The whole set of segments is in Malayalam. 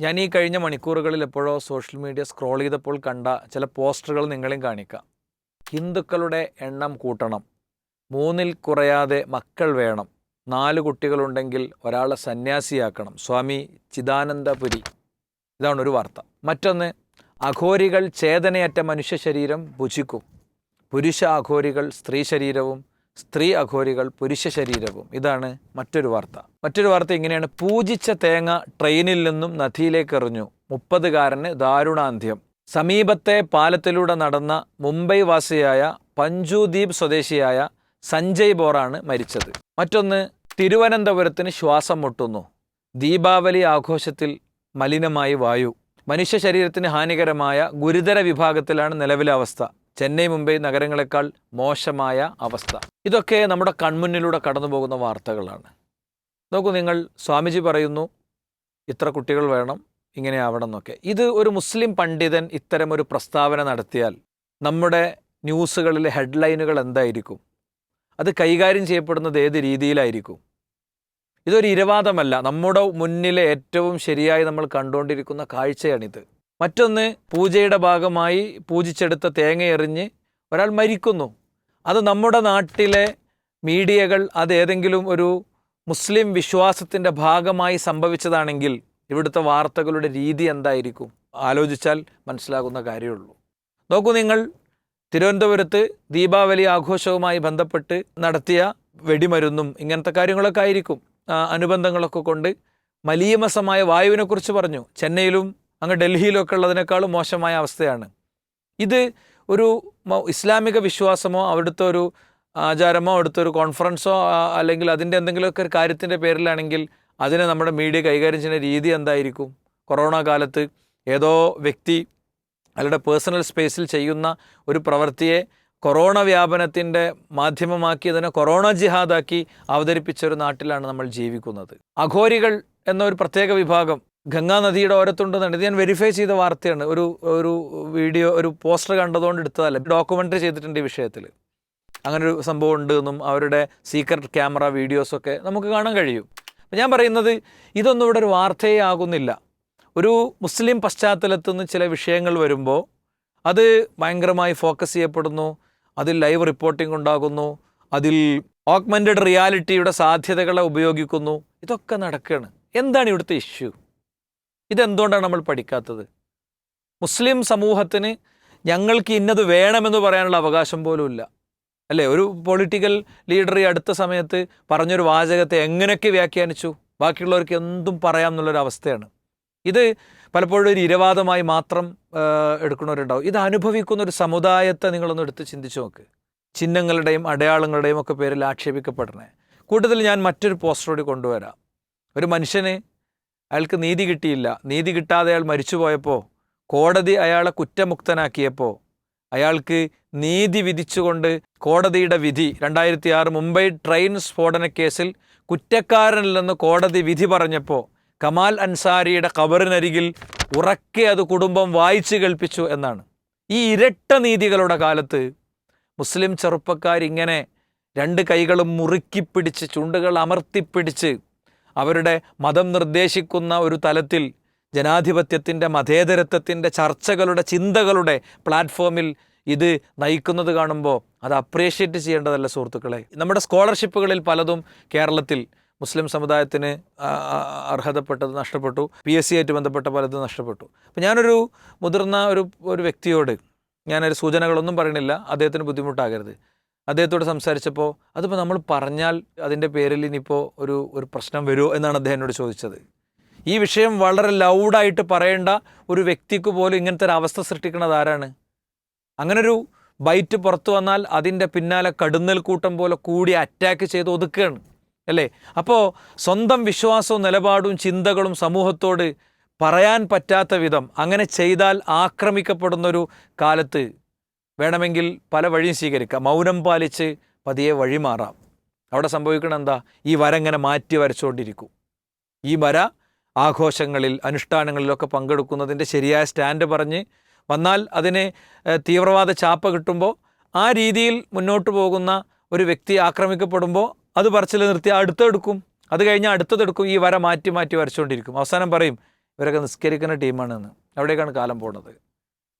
ഞാൻ ഈ കഴിഞ്ഞ മണിക്കൂറുകളിൽ എപ്പോഴോ സോഷ്യൽ മീഡിയ സ്ക്രോൾ ചെയ്തപ്പോൾ കണ്ട ചില പോസ്റ്ററുകൾ നിങ്ങളെയും കാണിക്കാം. ഹിന്ദുക്കളുടെ എണ്ണം കൂട്ടണം. മൂന്നിൽ കുറയാതെ മക്കൾ വേണം. നാല് കുട്ടികളുണ്ടെങ്കിൽ ഒരാളെ സന്യാസിയാക്കണം. സ്വാമി ചിദാനന്ദപുരി. ഇതാണ് ഒരു വാർത്ത. മറ്റൊന്ന് അഘോരികൾ ചേതനയറ്റ മനുഷ്യ ശരീരം ഭുജിക്കും. പുരുഷ അഘോരികൾ സ്ത്രീ ശരീരവും സ്ത്രീ അഘോരികൾ പുരുഷ ശരീരവും. ഇതാണ് മറ്റൊരു വാർത്ത. മറ്റൊരു വാർത്ത ഇങ്ങനെയാണ്. പൂജിച്ച തേങ്ങ ട്രെയിനിൽ നിന്നും നദിയിലേക്ക് എറിഞ്ഞു. മുപ്പതുകാരന് ദാരുണാന്ത്യം. സമീപത്തെ പാലത്തിലൂടെ നടന്ന മുംബൈ വാസിയായ പഞ്ചുദ്വീപ് സ്വദേശിയായ സഞ്ജയ് ബോറാണ് മരിച്ചത്. മറ്റൊന്ന് തിരുവനന്തപുരത്തിന് ശ്വാസം മുട്ടുന്നു. ദീപാവലി ആഘോഷത്തിൽ മലിനമായി വായു. മനുഷ്യ ശരീരത്തിന് ഹാനികരമായ ഗുരുതര വിഭാഗത്തിലാണ് നിലവിലെ അവസ്ഥ. ചെന്നൈ മുംബൈ നഗരങ്ങളെക്കാൾ മോശമായ അവസ്ഥ. ഇതൊക്കെ നമ്മുടെ കൺമുന്നിലൂടെ കടന്നു പോകുന്ന വാർത്തകളാണ്. നോക്കൂ നിങ്ങൾ സ്വാമിജി പറയുന്നു ഇത്ര കുട്ടികൾ വേണം ഇങ്ങനെ ആവണം എന്നൊക്കെ. ഇത് ഒരു മുസ്ലിം പണ്ഡിതൻ ഇത്തരം ഒരു പ്രസ്താവന നടത്തിയാൽ നമ്മുടെ ന്യൂസുകളിലെ ഹെഡ്ലൈനുകൾ എന്തായിരിക്കും? അത് കൈകാര്യം ചെയ്യപ്പെടുന്നത് ഏത് രീതിയിലായിരിക്കും? ഇതൊരു ഇരവാദമല്ല. നമ്മുടെ മുന്നിലെ ഏറ്റവും ശരിയായി നമ്മൾ കണ്ടുകൊണ്ടിരിക്കുന്ന കാഴ്ചയാണിത്. മറ്റൊന്ന് പൂജയുടെ ഭാഗമായി പൂജിച്ചെടുത്ത തേങ്ങ എറിഞ്ഞ് ഒരാൾ മരിക്കുന്നു. അത് നമ്മുടെ നാട്ടിലെ മീഡിയകൾ അത് ഏതെങ്കിലും ഒരു മുസ്ലിം വിശ്വാസത്തിന്റെ ഭാഗമായി സംഭവിച്ചതാണെങ്കിൽ ഇവിടുത്തെ വാർത്തകളുടെ രീതി എന്തായിരിക്കും? ആലോചിച്ചാൽ മനസ്സിലാകുന്ന കാര്യമുള്ളൂ. നോക്കൂ നിങ്ങൾ തിരുവനന്തപുരത്ത് ദീപാവലി ആഘോഷവുമായി ബന്ധപ്പെട്ട് നടത്തിയ വെടിമരുന്നും ഇങ്ങനത്തെ കാര്യങ്ങളൊക്കെ ആയിരിക്കും. അനുബന്ധങ്ങളൊക്കെ കൊണ്ട് മലീമസമായ വായുവിനെക്കുറിച്ച് പറഞ്ഞു. ചെന്നൈയിലും അങ്ങ് ഡൽഹിയിലൊക്കെ ഉള്ളതിനേക്കാളും മോശമായ അവസ്ഥയാണ്. ഇത് ഒരു ഇസ്ലാമിക വിശ്വാസമോ അവിടുത്തെ ഒരു ആചാരമോ അവിടുത്തെ ഒരു കോൺഫറൻസോ അല്ലെങ്കിൽ അതിന്റെ എന്തെങ്കിലുമൊക്കെ ഒരു കാര്യത്തിന്റെ പേരിലാണെങ്കിൽ അതിനെ നമ്മുടെ മീഡിയ കൈകാര്യം ചെയ്യുന്ന രീതി എന്തായിരിക്കും? കൊറോണ കാലത്ത് ഏതോ വ്യക്തി അയാളുടെ പേഴ്സണൽ സ്പേസിൽ ചെയ്യുന്ന ഒരു പ്രവൃത്തിയെ കൊറോണ വ്യാപനത്തിന്റെ മാധ്യമമാക്കി അതിനെ കൊറോണ ജിഹാദാക്കി അവതരിപ്പിച്ച ഒരു നാട്ടിലാണ് നമ്മൾ ജീവിക്കുന്നത്. അഘോരികൾ എന്നൊരു പ്രത്യേക വിഭാഗം ഗംഗാ നദിയുടെ ഓരത്തുണ്ടെന്നുണ്ട് ഇത് ഞാൻ വെരിഫൈ ചെയ്ത വാർത്തയാണ്. ഒരു ഒരു വീഡിയോ ഒരു പോസ്റ്റർ കണ്ടതുകൊണ്ട് എടുത്തതല്ല. ഡോക്യുമെന്ററി ചെയ്തിട്ടുണ്ട് ഈ വിഷയത്തിൽ. അങ്ങനെ ഒരു സംഭവം ഉണ്ട് എന്നും അവരുടെ സീക്രട്ട് ക്യാമറ വീഡിയോസൊക്കെ നമുക്ക് കാണാൻ കഴിയും. അപ്പം ഞാൻ പറയുന്നത് ഇതൊന്നും ഇവിടെ ഒരു വാർത്തയേ ആകുന്നില്ല. ഒരു മുസ്ലിം പശ്ചാത്തലത്തു നിന്ന് ചില വിഷയങ്ങൾ വരുമ്പോൾ അത് ഭയങ്കരമായി ഫോക്കസ് ചെയ്യപ്പെടുന്നു. അതിൽ ലൈവ് റിപ്പോർട്ടിംഗ് ഉണ്ടാകുന്നു. അതിൽ ഓഗ്മെന്റഡ് റിയാലിറ്റിയുടെ സാധ്യതകളെ ഉപയോഗിക്കുന്നു. ഇതൊക്കെ നടക്കുകയാണ് എന്താണ് ഇവിടുത്തെ ഇഷ്യൂ ഇതെന്തുകൊണ്ടാണ് നമ്മൾ പഠിക്കാത്തത്? മുസ്ലിം സമൂഹത്തിന് ഞങ്ങൾക്ക് ഇന്നത് വേണമെന്ന് പറയാനുള്ള അവകാശം പോലും ഇല്ല. അല്ലേ? ഒരു പൊളിറ്റിക്കൽ ലീഡർ ഈ അടുത്ത സമയത്ത് പറഞ്ഞൊരു വാചകത്തെ എങ്ങനെയൊക്കെ വ്യാഖ്യാനിച്ചു? ബാക്കിയുള്ളവർക്ക് എന്തും പറയാം എന്നുള്ളൊരു അവസ്ഥയാണ്. ഇത് പലപ്പോഴും ഒരു ഇരവാദമായി മാത്രം എടുക്കുന്നവരുണ്ടാവും. ഇത് അനുഭവിക്കുന്ന ഒരു സമുദായത്തെ നിങ്ങളൊന്ന് എടുത്ത് ചിന്തിച്ചു നോക്ക്. ചിഹ്നങ്ങളുടെയും അടയാളങ്ങളുടെയും ഒക്കെ പേരിൽ ആക്ഷേപിക്കപ്പെടണേ കൂട്ടത്തിൽ ഞാൻ മറ്റൊരു പോസ്റ്ററോടി കൊണ്ടുവരാം. ഒരു മനുഷ്യന് അയാൾക്ക് നീതി കിട്ടിയില്ല. നീതി കിട്ടാതെ അയാൾ മരിച്ചുപോയപ്പോൾ കോടതി അയാളെ കുറ്റമുക്തനാക്കിയപ്പോൾ അയാൾക്ക് നീതി വിധിച്ചുകൊണ്ട് കോടതിയുടെ വിധി രണ്ടായിരത്തി ആറ് മുംബൈ ട്രെയിൻ സ്ഫോടന കേസിൽ നിന്ന് കോടതി വിധി പറഞ്ഞപ്പോൾ കമാൽ അൻസാരിയുടെ കബറിനരികിൽ ഉറക്കെ അത് കുടുംബം വായിച്ചു കേൾപ്പിച്ചു എന്നാണ്. ഈ ഇരട്ട നീതികളുടെ കാലത്ത് മുസ്ലിം ചെറുപ്പക്കാരിങ്ങനെ രണ്ട് കൈകളും മുറുക്കിപ്പിടിച്ച് ചുണ്ടുകൾ അമർത്തിപ്പിടിച്ച് അവരുടെ മതം നിർദ്ദേശിക്കുന്ന ഒരു തലത്തിൽ ജനാധിപത്യത്തിന്റെ മതേതരത്വത്തിന്റെ ചർച്ചകളുടെ ചിന്തകളുടെ പ്ലാറ്റ്ഫോമിൽ ഇത് നയിക്കുന്നത് കാണുമ്പോൾ അത് അപ്രീഷിയേറ്റ് ചെയ്യേണ്ടതല്ല സുഹൃത്തുക്കളെ. നമ്മുടെ സ്കോളർഷിപ്പുകളിൽ പലതും കേരളത്തിൽ മുസ്ലിം സമുദായത്തിന് അർഹതപ്പെട്ടത് നഷ്ടപ്പെട്ടു. പി എസ് സി ആയിട്ട് ബന്ധപ്പെട്ട പലതും നഷ്ടപ്പെട്ടു. അപ്പോൾ ഞാനൊരു മുതിർന്ന ഒരു ഒരു വ്യക്തിയോട് ഞാനൊരു സൂചനകളൊന്നും പറയണില്ല അദ്ദേഹത്തിന് ബുദ്ധിമുട്ടാകരുത്. അദ്ദേഹത്തോട് സംസാരിച്ചപ്പോൾ അതിപ്പോൾ നമ്മൾ പറഞ്ഞാൽ അതിന്റെ പേരിൽ ഇനിയിപ്പോൾ ഒരു ഒരു പ്രശ്നം വരുമോ? എന്നാണ് അദ്ദേഹം എന്നോട് ചോദിച്ചത്. ഈ വിഷയം വളരെ ലൗഡായിട്ട് പറയേണ്ട ഒരു വ്യക്തിക്ക് പോലും ഇങ്ങനത്തെ ഒരു അവസ്ഥ സൃഷ്ടിക്കുന്നത് ആരാണ്? അങ്ങനൊരു ബൈറ്റ് പുറത്തു വന്നാൽ അതിന്റെ പിന്നാലെ കടുന്നൽ കൂട്ടം പോലെ കൂടി അറ്റാക്ക് ചെയ്ത് ഒതുക്കുകയാണ് അല്ലേ? അപ്പോൾ സ്വന്തം വിശ്വാസവും നിലപാടും ചിന്തകളും സമൂഹത്തോട് പറയാൻ പറ്റാത്ത വിധം അങ്ങനെ ചെയ്താൽ ആക്രമിക്കപ്പെടുന്നൊരു കാലത്ത് വേണമെങ്കിൽ പല വഴിയും സ്വീകരിക്കാം. മൗനം പാലിച്ച് പതിയെ വഴി മാറാം. അവിടെ സംഭവിക്കണം എന്താ? ഈ വര ഇങ്ങനെ മാറ്റി വരച്ചുകൊണ്ടിരിക്കും. ഈ വര ആഘോഷങ്ങളിൽ അനുഷ്ഠാനങ്ങളിലൊക്കെ പങ്കെടുക്കുന്നതിന്റെ ശരിയായ സ്റ്റാൻഡ് പറഞ്ഞ് വന്നാൽ അതിന് തീവ്രവാദ ചാപ്പ കിട്ടുമ്പോൾ ആ രീതിയിൽ മുന്നോട്ട് പോകുന്ന ഒരു വ്യക്തി ആക്രമിക്കപ്പെടുമ്പോൾ അത് പറച്ചിൽ നിർത്തി അടുത്തെടുക്കും അത് കഴിഞ്ഞാൽ അടുത്തതെടുക്കും ഈ വര മാറ്റി മാറ്റി വരച്ചുകൊണ്ടിരിക്കും. അവസാനം പറയും ഇവരൊക്കെ നിസ്കരിക്കുന്ന ടീമാണെന്ന്. അവിടേക്കാണ് കാലം പോകുന്നത്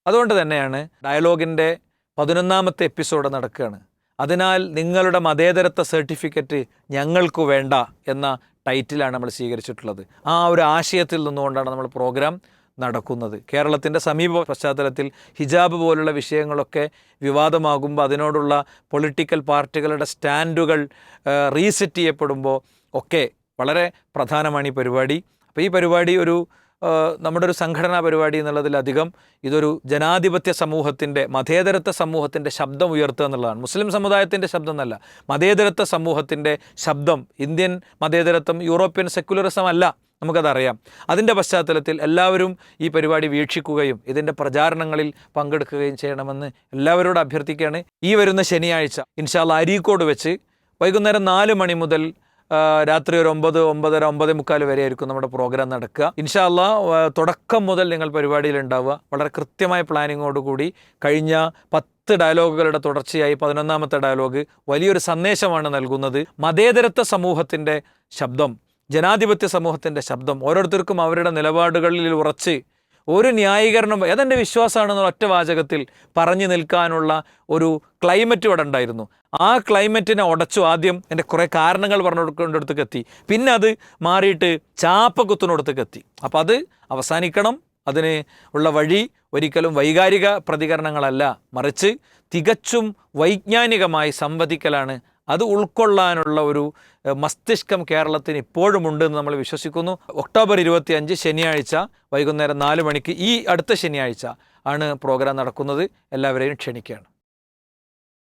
അതുകൊണ്ട് തന്നെയാണ് ഡയലോഗിന്റെ പതിനൊന്നാമത്തെ എപ്പിസോഡ് നടക്കുകയാണ്. അതിനാൽ നിങ്ങളുടെ മതേതരത്വ സർട്ടിഫിക്കറ്റ് ഞങ്ങൾക്ക് വേണ്ട എന്ന ടൈറ്റിലാണ് നമ്മൾ സ്വീകരിച്ചിട്ടുള്ളത്. ആ ഒരു ആശയത്തിൽ നിന്നുകൊണ്ടാണ് നമ്മൾ പ്രോഗ്രാം നടക്കുന്നത്. കേരളത്തിന്റെ സമീപ പശ്ചാത്തലത്തിൽ ഹിജാബ് പോലുള്ള വിഷയങ്ങളൊക്കെ വിവാദമാകുമ്പോൾ അതിനോടുള്ള പൊളിറ്റിക്കൽ പാർട്ടികളുടെ സ്റ്റാൻഡുകൾ റീസെറ്റ് ചെയ്യപ്പെടുമ്പോൾ ഒക്കെ വളരെ പ്രധാനമാണ് ഈ പരിപാടി. അപ്പോൾ ഈ പരിപാടി ഒരു നമ്മുടെ ഒരു സംഘടനാ പരിപാടി എന്നുള്ളതിലധികം ഇതൊരു ജനാധിപത്യ സമൂഹത്തിന്റെ മതേതരത്വ സമൂഹത്തിന്റെ ശബ്ദം ഉയർത്തുക എന്നുള്ളതാണ്. മുസ്ലിം സമുദായത്തിന്റെ ശബ്ദം എന്നല്ല മതേതരത്വ സമൂഹത്തിന്റെ ശബ്ദം ഇന്ത്യൻ മതേതരത്വം യൂറോപ്യൻ സെക്യുലറിസം അല്ല നമുക്കതറിയാം. അതിന്റെ പശ്ചാത്തലത്തിൽ എല്ലാവരും ഈ പരിപാടി വീക്ഷിക്കുകയും ഇതിന്റെ പ്രചാരണങ്ങളിൽ പങ്കെടുക്കുകയും ചെയ്യണമെന്ന് എല്ലാവരോടും അഭ്യർത്ഥിക്കുകയാണ്. ഈ വരുന്ന ശനിയാഴ്ച ഇൻഷാല്ല അരീക്കോട് വെച്ച് വൈകുന്നേരം നാല് മണി മുതൽ രാത്രി ഒരു ഒമ്പത് ഒമ്പതര ഒമ്പത് മുക്കാൽ വരെ ആയിരിക്കും നമ്മുടെ പ്രോഗ്രാം നടക്കുക. ഇൻഷാല്ല തുടക്കം മുതൽ നിങ്ങൾ പരിപാടിയിൽ ഉണ്ടാവുക വളരെ കൃത്യമായ പ്ലാനിങ്ങോടുകൂടി കഴിഞ്ഞ പത്ത് ഡയലോഗുകളുടെ തുടർച്ചയായി പതിനൊന്നാമത്തെ ഡയലോഗ് വലിയൊരു സന്ദേശമാണ് നൽകുന്നത്. മതേതരത്വ സമൂഹത്തിന്റെ ശബ്ദം ജനാധിപത്യ സമൂഹത്തിന്റെ ശബ്ദം ഓരോരുത്തർക്കും അവരുടെ നിലപാടുകളിൽ ഉറച്ച് ഒരു ന്യായീകരണം അതെന്റെ വിശ്വാസമാണെന്നുള്ള ഒറ്റ വാചകത്തിൽ പറഞ്ഞു നിൽക്കാനുള്ള ഒരു ക്ലൈമറ്റ് ഇവിടെ ഉണ്ടായിരുന്നു. ആ ക്ലൈമറ്റിനെ ഉടച്ചു ആദ്യം എന്റെ കുറേ കാരണങ്ങൾ പറഞ്ഞു കൊടുക്കേണ്ടടുത്തേക്ക് എത്തി. പിന്നെ അത് മാറിയിട്ട് ചാപ്പ കുത്തിനടുത്തേക്ക് എത്തി. അപ്പോൾ അത് അവസാനിക്കണം. അതിന് ഉള്ള വഴി ഒരിക്കലും വൈകാരിക പ്രതികരണങ്ങളല്ല. മറിച്ച് തികച്ചും വൈജ്ഞാനികമായി സംവദിക്കലാണ് അത് ഉൾക്കൊള്ളാനുള്ള ഒരു മസ്തിഷ്കം കേരളത്തിന് ഇപ്പോഴും ഉണ്ടെന്ന് നമ്മൾ വിശ്വസിക്കുന്നു. ഒക്ടോബർ ഇരുപത്തി അഞ്ച് ശനിയാഴ്ച വൈകുന്നേരം നാല് മണിക്ക് ഈ അടുത്ത ശനിയാഴ്ച ആണ് പ്രോഗ്രാം നടക്കുന്നത്. എല്ലാവരെയും ക്ഷണിക്കുകയാണ്.